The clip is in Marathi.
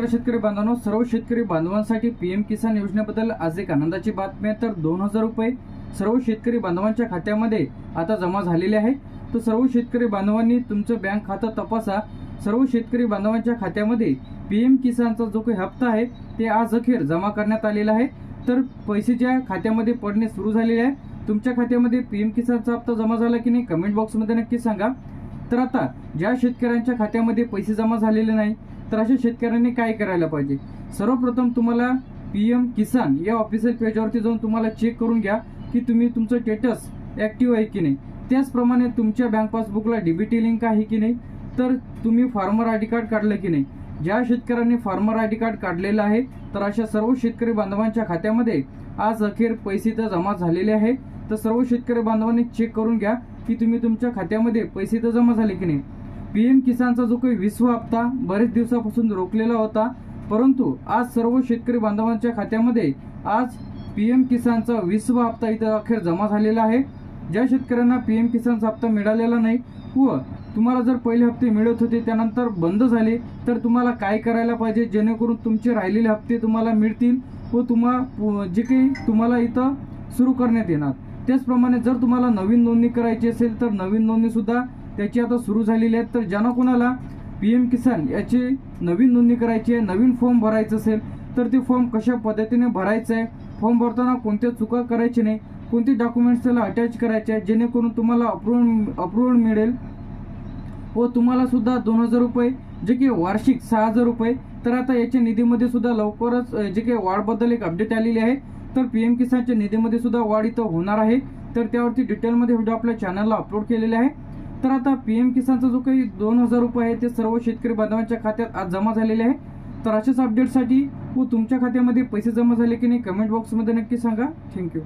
नमस्कार शेतकरी बांधवांनो सर्व शेतकरी बांधवांसाठी पीएम किसान योजनेबद्दल आज एक आनंदाची बातमी आहे. तर दोन हजार रुपये सर्व शेतकरी बांधवांच्या खात्यामध्ये आता जमा झालेले आहे. तर सर्व शेतकरी बांधवांनी तुमचं बँक खातं तपासा. सर्व शेतकरी बांधवांच्या खात्यामध्ये पीएम किसानचा जो काही हप्ता आहे ते आज अखेर जमा करण्यात आलेला आहे. तर पैसे ज्या खात्यामध्ये पडणे सुरू झालेले आहे. तुमच्या खात्यामध्ये पीएम किसानचा हप्ता जमा झाला की नाही कमेंट बॉक्समध्ये नक्की सांगा. तर आता ज्या शेतकऱ्यांच्या खात्यामध्ये पैसे जमा झालेले नाही तर अशा शेतकऱ्यांनी काय करायला पाहिजे? सर्वप्रथम तुम्हाला पी एम किसान या ऑफिशियल पेजवरती जाऊन तुम्हाला चेक करून घ्या की तुम्ही तुमचं स्टेटस ॲक्टिव्ह आहे की नाही. त्याचप्रमाणे तुमच्या बँक पासबुकला डीबीटी लिंक आहे की नाही तर तुम्ही फार्मर आय डी कार्ड काढलं की नाही. ज्या शेतकऱ्यांनी फार्मर आय डी कार्ड काढलेलं आहे तर अशा सर्व शेतकरी बांधवांच्या खात्यामध्ये आज अखेर पैसे तर जमा झालेले आहे. तर सर्व शेतकरी बांधवांनी चेक करून घ्या की तुम्ही तुमच्या खात्यामध्ये पैसे तर जमा झाले की नाही. पी एम किसानचा जो काही विसवा हप्ता बरेच दिवसापासून रोखलेला होता परंतु आज सर्व शेतकरी बांधवांच्या खात्यामध्ये आज पी एम किसानचा विसवा हप्ता इथं अखेर जमा झालेला आहे. ज्या शेतकऱ्यांना पी एम किसानचा हप्ता मिळालेला नाही व तुम्हाला जर पहिले हप्ते मिळत होते त्यानंतर बंद झाले तर तुम्हाला काय करायला पाहिजे? जेणेकरून तुमचे राहिलेले हप्ते तुम्हाला मिळतील व तुम्हा जे काही तुम्हाला इथं सुरू करण्यात येणार. त्याचप्रमाणे जर तुम्हाला नवीन नोंदणी करायची असेल तर नवीन नोंदणीसुद्धा त्याची आता सुरू झालेली आहे तर ज्यांना कोणाला पी एम किसान याची नवीन नोंदणी करायची आहे नवीन फॉर्म भरायचं असेल तर ते फॉर्म कशा पद्धतीने भरायचं आहे? फॉर्म भरताना कोणत्या चुका करायची नाही? कोणते डॉक्युमेंट्स त्याला अटॅच करायचे आहे जेणेकरून तुम्हाला अप्रुव्ह अप्रुव्हल मिळेल. व तुम्हाला सुद्धा दोन हजार रुपये जे की वार्षिक सहा हजार रुपये तर आता याच्या निधीमध्ये सुद्धा लवकरच जे काही वाढबद्दल एक अपडेट आलेली आहे. तर पी एम किसानच्या निधीमध्ये सुद्धा वाढ इथं होणार आहे. तर त्यावरती डिटेलमध्ये व्हिडिओ आपल्या चॅनलला अपलोड केलेले आहे. तर आता पी एम किसानचा जो काही दोन हजार रुपये आहे ते सर्व शेतकरी बांधवांच्या खात्यात आज जमा झालेले आहे. तर अशाच अपडेटसाठी व तुमच्या खात्यामध्ये पैसे जमा झाले की नाही कमेंट बॉक्समध्ये नक्की सांगा. थँक्यू